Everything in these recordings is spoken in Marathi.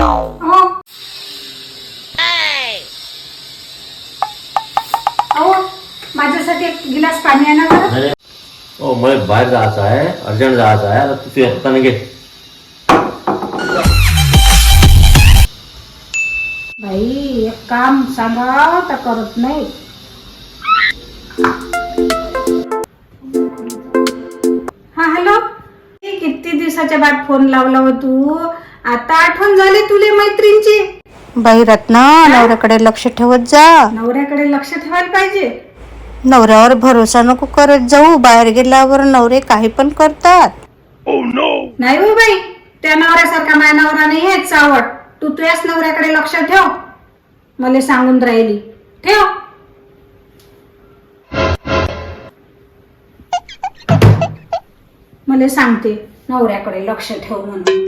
अहो अहो माझ्यासाठी एक गिलास पाणी आणा बरं अरे हो मला बाहेर जायचं आहे अर्जंट जायचं आहे आता तू तुझ्या हाताने घे. बाई एक काम सांगा तर करत नाही. दिवसाच्या बाद फोन लावला हो तू. आता आठवण झाली तुले मैत्रीणची. बाई रत्ना नवऱ्याकडे लक्ष ठेवत जा. नवऱ्याकडे लक्ष ठेवायला पाहिजे. नवऱ्यावर भरोसा नको करत जाऊ. बाहेर गेल्यावर नवरे काही पण करतात. नाही हो बाई त्या नवऱ्यासारखा माझ्या नवरा नाही हेच आवड तू तुझ्याच नवऱ्याकडे लक्ष ठेव. मला सांगून राहिली. ठेव. मला सांगते. नवऱ्याकडे लक्ष ठेव म्हणून.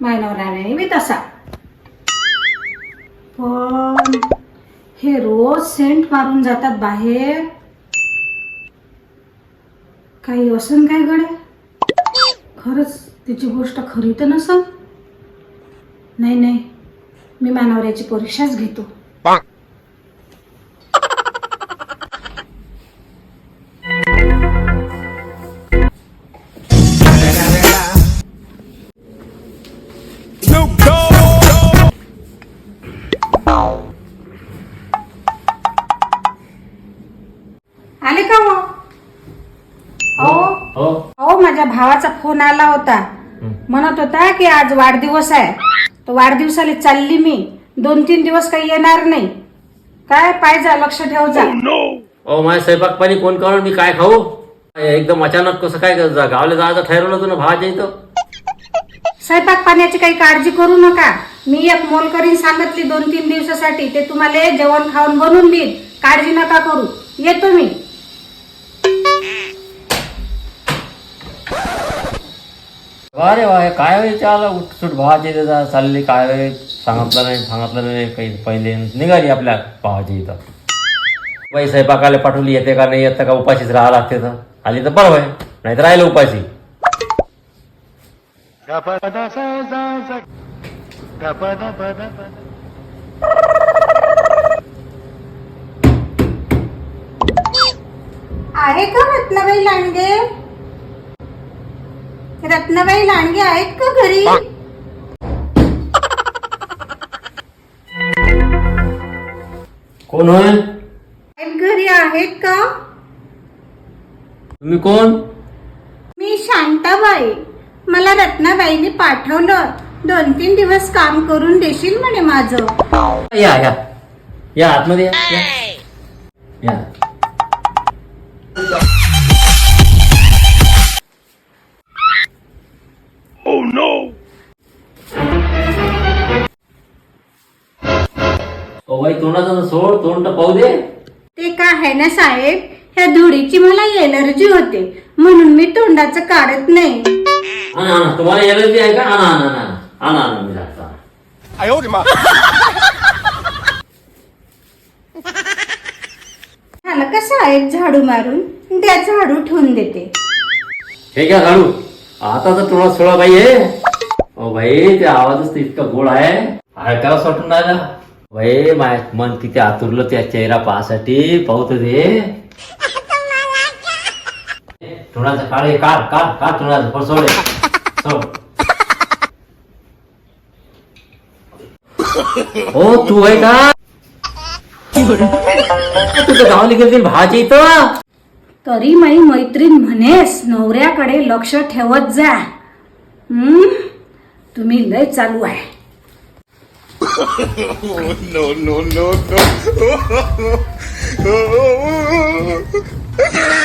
माय नवऱ्याने मी तसा. पण हे रोज सेंट मारून जातात बाहेर. काही असन काय गड्या? खरंच तिची गोष्ट खरी तर नसल? नाही नाही. मी मानवऱ्याची परीक्षाच घेतो. आले का हो? हो? हो. हो. माझ्या भावाचा फोन आला होता. म्हणत होता की आज वाढदिवस आहे. तर वाढदिवसाला चालली मी. दोन तीन दिवस काही येणार नाही. काय पाहिजे लक्ष ठेव जा. अहो माझ्या स्वयंपाक पाणी कोण करून मी काय खाऊ? एकदम अचानक कसं काय जा- गावाला जायचं ठरवलं तुला भावाच्या इथं. स्वयंपाक पाण्याची काही काळजी करू नका. मी एक मोलकरीन सांगितली दोन तीन दिवसासाठी. ते तुम्हाला जेवण खाऊन बनवून देईन काळजी नका करू. येतो मी. अरे वा काय चाल उठसूट भावाच्या इथं चालली काय रे? सांगितलं नाही सांगितलं नाही काही पहिले निघाली आपल्या भावाची इथं. बाई स्वयंपाकाला पाठवली येते का नाही येतं का उपाशीच राहा लागते तर. आली तर बरं आहे नाही तर राहिलं उपाशी. आहे का रत्नाबाई लांडगे? रत्नाबाई लांडगे आहेत का घरी? कोण होय? घरी आहेत का? तुम्ही कोण? मी शांताबाई. मला रत्नाबाईने पाठवलं. दोन तीन दिवस काम करून देशील म्हणे माझं. या या. या आतमध्ये या, या. या. ओ बाई तोंडाचं सोड तोंड पाहू दे. ते काय आहे ना साहेब? ह्या धुळीची मला एलर्जी होते म्हणून मी तोंडाचं काढत नाही. आणा आणा तुम्हाला एलर्जी आहे का? आणा आणा आणा आणा. आणा मी जातो आणा. झालं का साहेब झाडू मारून? द्या झाडू ठेवून देते. हे घ्या झाडू. आता तर थोडा सोळा बाई आहे ओ भाई ते आवाजच इतका गोड आहे. ऐकायला वाटून राहिला? भाई माय मन किती आतुरलं त्या चेहरा पाहासाठी पाहत दे तोंडाचं काढ काढ काढ काढ तोंडाचं पण सोड. हे. सोड हो तू आहे का? तुझं गावाला गेली भाजी इथं? तरी माई मैत्रीण म्हणेस नवऱ्याकडे लक्ष ठेवत जा. हम्म? तुम्ही लय चालू आहे. No, no, no, no.